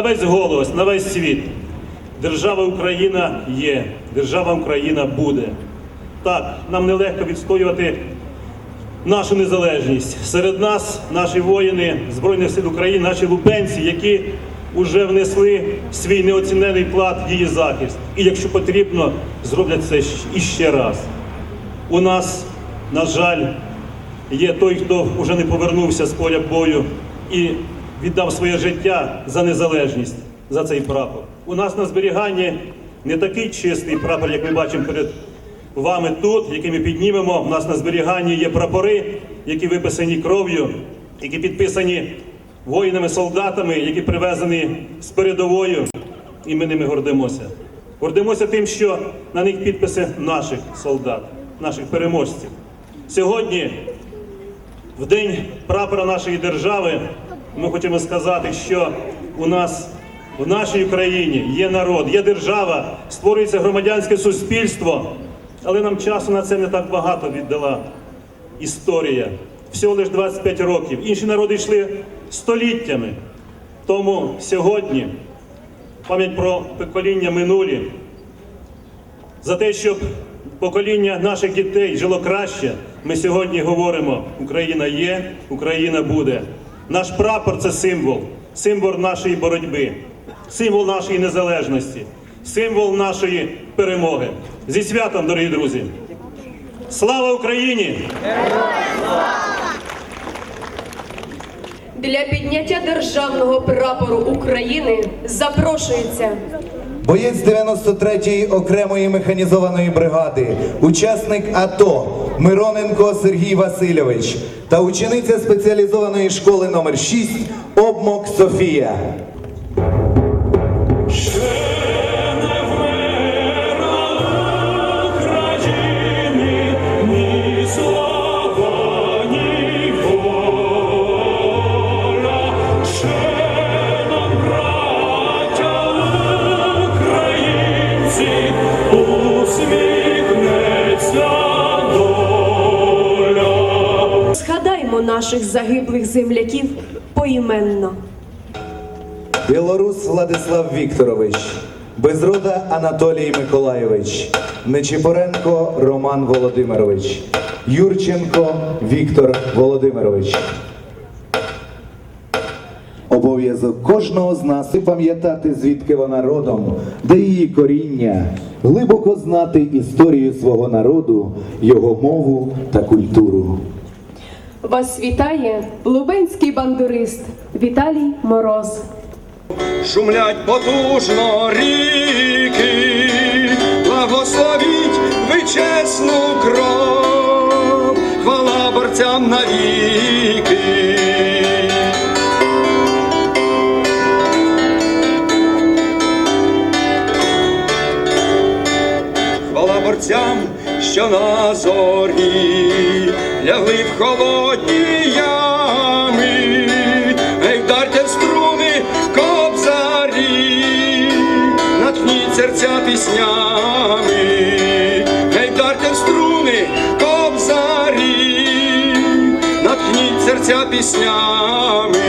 весь голос, на весь світ. Держава Україна є, держава Україна буде. Так, нам нелегко відстоювати нашу незалежність. Серед нас наші воїни Збройних сил України, наші лубенці, які вже внесли свій неоцінений вклад в її захист. І якщо потрібно, зроблять це іще раз. У нас, на жаль, є той, хто вже не повернувся з поля бою і віддав своє життя за незалежність, за цей прапор. У нас на зберіганні не такий чистий прапор, як ми бачимо перед вами тут, який ми піднімемо. У нас на зберіганні є прапори, які виписані кров'ю, які підписані воїнами-солдатами, які привезені з передовою, і ми ними гордимося. Гордимося тим, що на них підписи наших солдат, наших переможців. Сьогодні, в день прапора нашої держави, ми хочемо сказати, що у нас в нашій Україні є народ, є держава, створюється громадянське суспільство, але нам часу на це не так багато віддала історія. Всього лише 25 років. Інші народи йшли століттями. Тому сьогодні пам'ять про покоління минулі, за те, щоб покоління наших дітей жило краще, ми сьогодні говоримо: Україна є, Україна буде. Наш прапор це символ, символ нашої боротьби, символ нашої незалежності, символ нашої перемоги. Зі святом, дорогі друзі! Слава Україні! Для підняття державного прапору України запрошується Боєць 93-ї окремої механізованої бригади, учасник АТО Мироненко Сергій Васильович та учениця спеціалізованої школи номер 6 Обмок Софія. України, Згадаймо наших загиблих земляків поіменно. Білорус Владислав Вікторович, Безрода Анатолій Миколайович, Нечипоренко Роман Володимирович, Юрченко Віктор Володимирович. Обов'язок кожного з нас і пам'ятати, звідки вона родом, де її коріння, глибоко знати історію свого народу, його мову та культуру. Вас вітає лубенський бандурист Віталій Мороз. Шумлять потужно ріки, благословіть ви чесну кров, хвала борцям навіки. Хвала борцям, що на зорі лягли в холодні ями, Ей, вдарте в струни кобзарі, натхніть серця піснями, Ей, вдарте струни кобзарі, натхніть серця піснями.